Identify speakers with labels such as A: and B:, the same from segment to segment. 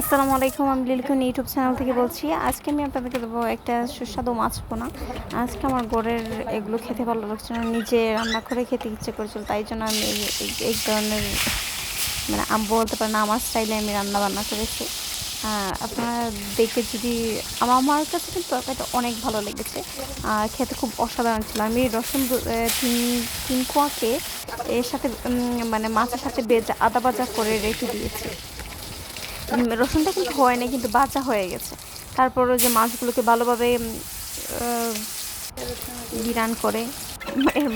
A: আসসালামু আলাইকুম, আমি লিলকুন ইউটিউব চ্যানেল থেকে বলছি। আজকে আমি আপনাদেরকে দেবো একটা সুস্বাদু মাছ পোনা আজকে আমার গোড়ের এগুলো খেতে ভালো লাগছে না। নিজে রান্না করে খেতে ইচ্ছে করেছিল, তাই জন্য আমি এই- ধরনের মানে আমি বলতে পারেন, আমার স্টাইলে আমি রান্না বান্না করেছি। আপনারা দেখে যদি আমার আমার কাছে কিন্তু তরকারিটা অনেক ভালো লেগেছে। খেতে খুব অসাধারণ ছিল। আমি রসুন তিন তিন কোয়াকে এর সাথে মানে মাছের সাথে বেজা আদা ভাজা করে রেখে দিয়েছি। রসুনটা কিন্তু হয় না কিন্তু বাঁচা হয়ে গেছে। তারপর যে মাছগুলোকে ভালোভাবে বিরান করে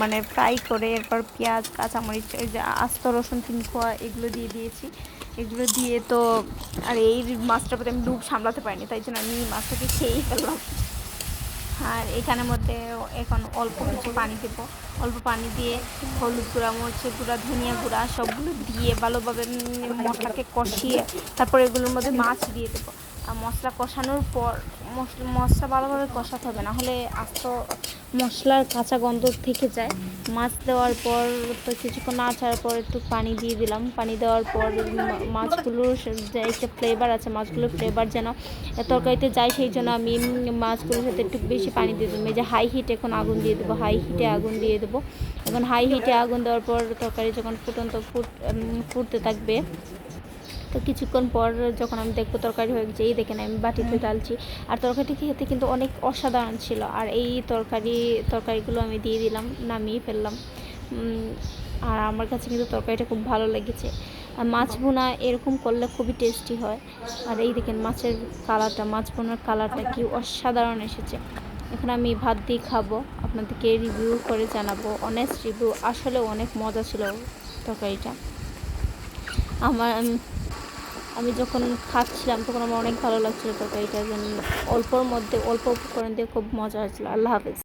A: মানে ফ্রাই করে, এরপর পেঁয়াজ, কাঁচামরিচ যে আস্ত রসুন খোয়া এগুলো দিয়ে দিয়েছি। এগুলো দিয়ে তো, আর এই মাছটার প্রতি আমি ডুব সামলাতে পারিনি, তাই জন্য আমি মাছটাকে খেয়েই ফেললাম। আর এখানের মধ্যে এখন অল্প কিছু পানি দেবো। অল্প পানি দিয়ে হলুদ গুঁড়া মরচে গুঁড়া, ধনিয়া গুঁড়া সবগুলো দিয়ে ভালোভাবে মশলাকে কষিয়ে তারপর এগুলোর মধ্যে মাছ দিয়ে দেবো। আর মশলা কষানোর পর মশলা মশলা ভালোভাবে কষাতে হবে, না হলে আস্ত মশলার কাঁচা গন্ধ থেকে যায়। মাছ দেওয়ার পর তো কিছুক্ষণ নাড়ার পর একটু পানি দিয়ে দিলাম। পানি দেওয়ার পর মাছগুলোর যে একটা ফ্লেভার আছে, মাছগুলোর ফ্লেভার যেন তরকারিতে যায় সেই জন্য আমি মাছগুলোর সাথে একটু বেশি পানি দিয়ে দেবো এই যে হাই হিটে এখন আগুন দিয়ে দেবো হাই হিটে আগুন দিয়ে দেবো। এখন হাই হিটে আগুন দেওয়ার পর তরকারি যখন ফুটন্ত ফুট ফুটতে থাকবে তো কিছুক্ষণ পর যখন আমি দেখব তরকারি হয়ে গেছে এই দেখেন আমি বাটিতে ডালছি আর তরকারিটি খেতে কিন্তু অনেক অসাধারণ ছিল। আর এই তরকারি তরকারিগুলো আমি দিয়ে দিলাম নামিয়ে ফেললাম। আর আমার কাছে কিন্তু তরকারিটা খুব ভালো লেগেছে। আর মাছ বোনা এরকম করলে খুবই টেস্টি হয়। আর এই দেখেন মাছের কালারটা মাছ বোনার কালারটা কি অসাধারণ এসেছে। এখন আমি ভাত দিয়ে খাব আপনাদেরকে রিভিউ করে জানাব। অনেস্ট রিভিউ আসলে অনেক মজা ছিল তরকারিটা। আমার আমি যখন খাচ্ছিলাম, তখন আমার অনেক ভালো লাগছিল তরকারিটা অল্পর মধ্যে, অল্প উপকরণ দিয়ে খুব মজা হয়েছিল। আল্লাহ হাফেজ।